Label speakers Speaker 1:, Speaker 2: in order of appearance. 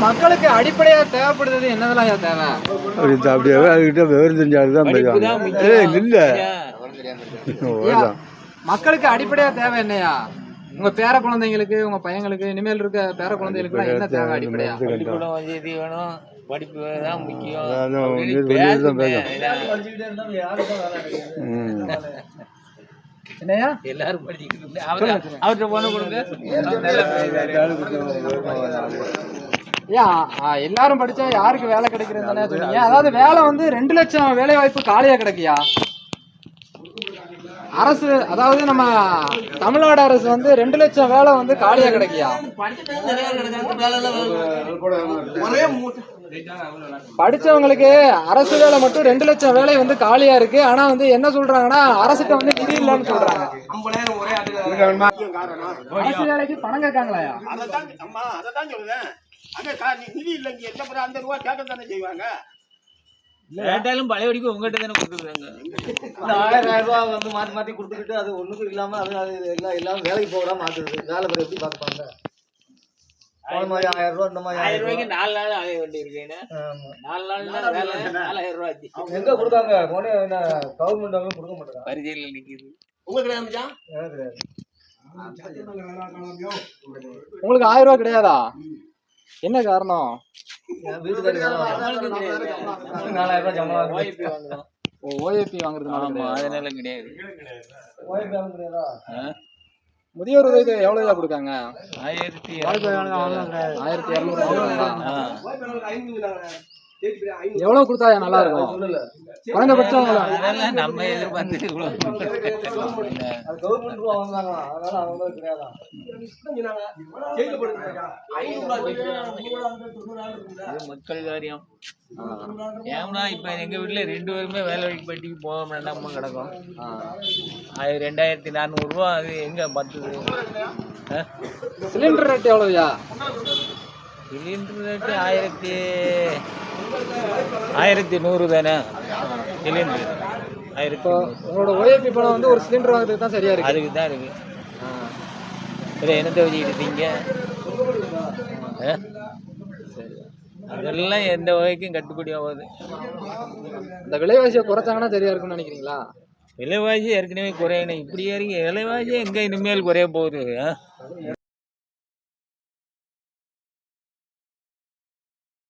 Speaker 1: மக்களுக்கு அடிப்படையா தேவைப்படுறது என்னதெல்லாம் ஐயா தேவை?
Speaker 2: அப்படி அப்படியே அதுக்கிட்ட விவரம் தெரிஞ்சாலும் தான் போய்வாங்க ஏய் இல்லை அவ்வளோதான்
Speaker 1: மக்களுக்கு அடிப்படையா தேவை என்னையா? உங்க பேர குழந்தைங்களுக்கு உங்க பையங்களுக்கு இனிமேல் இருக்க பேர குழந்தைகளுக்கு என்ன தேவை அடிப்படையா?
Speaker 3: பள்ளிக்கூடம் வசதி வேணும். படிப்பு தான் முக்கியம்.
Speaker 1: என்னையா?
Speaker 3: எல்லாரும் படிச்சுக்கிட்டு அவர்கிட்ட போன கொடுங்க.
Speaker 1: ஏன்? எல்லாரும் படிச்சா யாருக்கு வேலை கிடைக்கிறது சொன்னீங்க? அதாவது வேலை வந்து ரெண்டு லட்சம் வேலை வாய்ப்பு காலியா கிடைக்கியா? அரசு அதாவது நம்ம தமிழ்நாடு அரசு வந்து ரெண்டு லட்சம் வேலை வந்து காலியா கிடைக்கியா? படிச்சவங்களுக்கு அரசு வேலை மட்டும் ரெண்டு லட்சம் வேலை வந்து காலியா இருக்கு. ஆனா வந்து என்ன சொல்றாங்கன்னா அரசுக்கு வந்து நிதி இல்லைன்னு சொல்றாங்க. அரசு வேலைக்கு பணம் கேட்காங்களாயா?
Speaker 4: நி- நிதி இல்லைங்க. எந்த பிறகு அந்த ரூபா கேட்க தானே செய்வாங்க?
Speaker 3: கேட்டாலும் பழைய படிப்பு உங்ககிட்ட தானே கொடுத்துருக்காங்க.
Speaker 5: இந்த ஆயிரம் ஆயிரம் ரூபா வந்து மாத்தி மாத்தி கொடுத்துக்கிட்டு அது ஒண்ணுக்கும் இல்லாம அது அது எல்லாம் எல்லாம் வேலைக்கு போக மாத்துது வேலை பேர் எப்படி பார்ப்பாங்க போன மாதிரி ஆயிரம் ரூபா இந்த மாதிரி
Speaker 3: ஆயிரம் ரூபாய்க்கு நாலு நாள் ஆக வேண்டி. நாலு வேலை. நாலாயிரம் ரூபாய் ஆச்சு.
Speaker 5: எங்க கொடுத்தாங்க? போனே என்ன கவர்மெண்ட் அவங்க கொடுக்க மாட்டாங்க
Speaker 3: பரிசையில் நிக்குது.
Speaker 4: உங்களுக்கு
Speaker 5: எனக்கு.
Speaker 1: உங்களுக்கு ஆயிரம் ரூபாய் கிடையாதா? என்ன காரணம்? ஓஏபி வாங்குறதுனால.
Speaker 3: அதனால கிடையாது?
Speaker 1: முதியோர் உதவி எவ்வளவு கொடுக்காங்க?
Speaker 3: ஆயிரத்தி
Speaker 1: ஆயிரத்தி இரநூறு. எவ்வளவு கொடுத்தா நல்லா இருக்கும். குறைந்தபட்சம்
Speaker 3: நம்ம எதிர்பார்த்து
Speaker 5: கவர்மெண்ட் அதனால கிடையாதான்
Speaker 3: இது மக்கள் காரியம். ஏன்னா இப்ப எங்க வீட்டுல ரெண்டு பேருமே வேலை பட்டிக்கு போக வேண்டாம கிடக்கும். அது ரெண்டாயிரத்தி நானூறு ரூபா அது எங்க பத்துது? ஆ?
Speaker 1: சிலிண்டர் ரேட் எவ்வளவுயா?
Speaker 3: சிலிண்டர் ரேட்டு ஆயிரத்தி ஆயிரத்தி நூறு தானே? சிலிண்டர். ஆயிரத்தி
Speaker 1: இப்போ உங்களோட ஓஏபி பணம் வந்து ஒரு சிலிண்டர் வாங்குறதுக்கு தான் சரியா இருக்கு.
Speaker 3: அதுக்கு தான் இருக்கு. இல்லை என்னத்தை வச்சுக்கிட்டு இருக்கீங்க? ஆ? அதெல்லாம் எந்த வகைக்கும் கட்டுப்படி ஆகாது.
Speaker 1: இந்த விலைவாசியை குறைச்சாங்கன்னா சரியா இருக்கும்னு நினைக்கிறீங்களா?
Speaker 3: விலைவாசி ஏற்கனவே குறையணும். இப்படி ஏறி விலைவாசி எங்கே இனிமேல் குறைய போகுது?